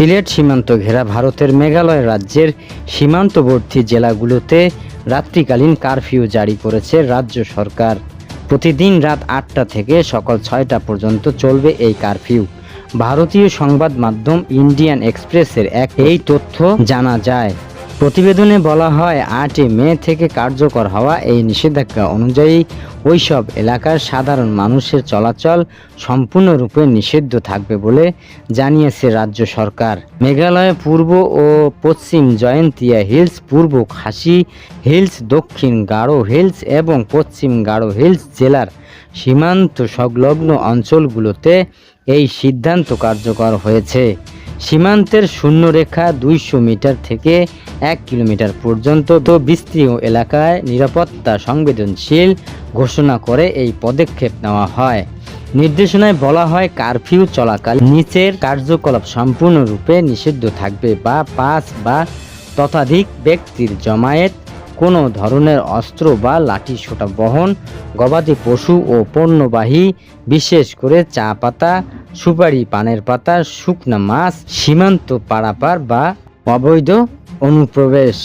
সিলেট সীমান্ত ঘেরা ভারতের মেঘালয় রাজ্যের সীমান্তবর্তী জেলাগুলোতে রাত্রিকালীন কারফিউ জারি করেছে রাজ্য সরকার। প্রতিদিন রাত আটটা থেকে সকাল ছয়টা পর্যন্ত চলবে এই কারফিউ। ভারতীয় সংবাদ মাধ্যম ইন্ডিয়ান এক্সপ্রেসের এক এই তথ্য জানা যায়। প্রতিবেদনে বলা হয়, আটই মে থেকে কার্যকর হওয়া এই নিষেধাজ্ঞা অনুযায়ী ওইসব এলাকার সাধারণ মানুষের চলাচল সম্পূর্ণরূপে নিষিদ্ধ থাকবে বলে জানিয়েছে রাজ্য সরকার। মেঘালয় পূর্ব ও পশ্চিম জয়ন্তিয়া হিলস, পূর্ব খাসি হিলস, দক্ষিণ গারো হিলস এবং পশ্চিম গারো হিলস জেলার সীমান্ত সংলগ্ন অঞ্চলগুলোতে এই সিদ্ধান্ত কার্যকর হয়েছে। সীমান্তের শূন্যরেখা দুইশো মিটার থেকে এক কিলোমিটার পর্যন্ত তো বিস্তীর্ণ এলাকায় নিরাপত্তা সংবেদনশীল ঘোষণা করে এই পদক্ষেপ নেওয়া হয়। নির্দেশনায় বলা হয়, কারফিউ চলাকাল নিচের কার্যকলাপ সম্পূর্ণরূপে নিষিদ্ধ থাকবে বা পাঁচ বা ততাধিক ব্যক্তির জমায়েত, কোনো ধরনের অস্ত্র বা লাঠি সোটা বহন, গবাদি পশু ও পণ্যবাহী, বিশেষ করে চা পাতা সুপারি পানের পাতা শুকনা মাছ সীমান্ত পারাপার বা অবৈধ অনুপ্রবেশ।